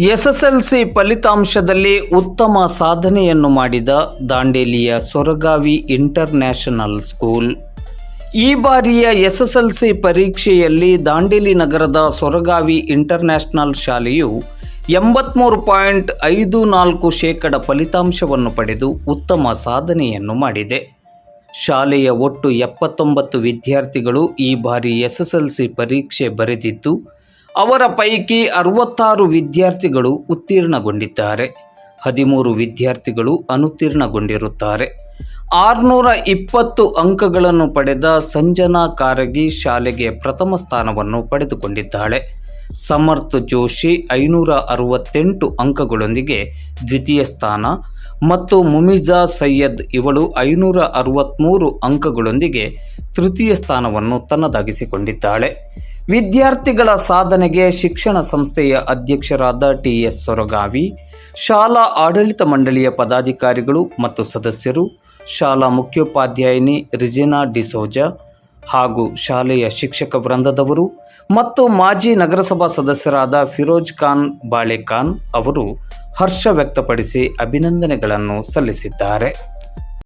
SSLC ಫಲಿತಾಂಶದಲ್ಲಿ ಉತ್ತಮ ಸಾಧನೆಯನ್ನು ಮಾಡಿದ ದಾಂಡೇಲಿಯ ಸೊರಗಾವಿ ಇಂಟರ್ನ್ಯಾಷನಲ್ ಸ್ಕೂಲ್. ಈ ಬಾರಿಯ ಎಸ್ಎಸ್ಎಲ್ಸಿ ಪರೀಕ್ಷೆಯಲ್ಲಿ ದಾಂಡೇಲಿ ನಗರದ ಸೊರಗಾವಿ ಇಂಟರ್ನ್ಯಾಷನಲ್ ಶಾಲೆಯು ಎಂಬತ್ಮೂರು ಪಾಯಿಂಟ್ ಐದು ನಾಲ್ಕು ಶೇಕಡ ಫಲಿತಾಂಶವನ್ನು ಪಡೆದು ಉತ್ತಮ ಸಾಧನೆಯನ್ನು ಮಾಡಿದೆ. ಶಾಲೆಯ ಒಟ್ಟು ಎಪ್ಪತ್ತೊಂಬತ್ತು ವಿದ್ಯಾರ್ಥಿಗಳು ಈ ಬಾರಿ ಎಸ್ಎಸ್ಎಲ್ಸಿ ಪರೀಕ್ಷೆ ಬರೆದಿದ್ದು ಅವರ ಪೈಕಿ ಅರವತ್ತಾರು ವಿದ್ಯಾರ್ಥಿಗಳು ಉತ್ತೀರ್ಣಗೊಂಡಿದ್ದಾರೆ. ಹದಿಮೂರು ವಿದ್ಯಾರ್ಥಿಗಳು ಅನುತ್ತೀರ್ಣಗೊಂಡಿರುತ್ತಾರೆ. ಆರುನೂರ ಇಪ್ಪತ್ತು ಅಂಕಗಳನ್ನು ಪಡೆದ ಸಂಜನಾ ಕಾರಗಿ ಶಾಲೆಗೆ ಪ್ರಥಮ ಸ್ಥಾನವನ್ನು ಪಡೆದುಕೊಂಡಿದ್ದಾಳೆ. ಸಮರ್ಥ್ ಜೋಶಿ ಐನೂರ ಅರವತ್ತೆಂಟು ಅಂಕಗಳೊಂದಿಗೆ ದ್ವಿತೀಯ ಸ್ಥಾನ ಮತ್ತು ಮುಮಿಜಾ ಸೈಯದ್ ಇವಳು ಐನೂರ ಅರವತ್ತ್ಮೂರು ಅಂಕಗಳೊಂದಿಗೆ ತೃತೀಯ ಸ್ಥಾನವನ್ನು ತನ್ನದಾಗಿಸಿಕೊಂಡಿದ್ದಾಳೆ. ವಿದ್ಯಾರ್ಥಿಗಳ ಸಾಧನೆಗೆ ಶಿಕ್ಷಣ ಸಂಸ್ಥೆಯ ಅಧ್ಯಕ್ಷರಾದ ಟಿ ಎಸ್ ಸೊರಗಾವಿ, ಶಾಲಾ ಆಡಳಿತ ಮಂಡಳಿಯ ಪದಾಧಿಕಾರಿಗಳು ಮತ್ತು ಸದಸ್ಯರು, ಶಾಲಾ ಮುಖ್ಯೋಪಾಧ್ಯಾಯಿನಿ ರಿಜಿನಾ ಡಿಸೋಜಾ ಹಾಗೂ ಶಾಲೆಯ ಶಿಕ್ಷಕ ವೃಂದದವರು ಮತ್ತು ಮಾಜಿ ನಗರಸಭಾ ಸದಸ್ಯರಾದ ಫಿರೋಜ್ ಖಾನ್ ಬಾಳೆಖಾನ್ ಅವರು ಹರ್ಷ ವ್ಯಕ್ತಪಡಿಸಿ ಅಭಿನಂದನೆಗಳನ್ನು ಸಲ್ಲಿಸಿದ್ದಾರೆ.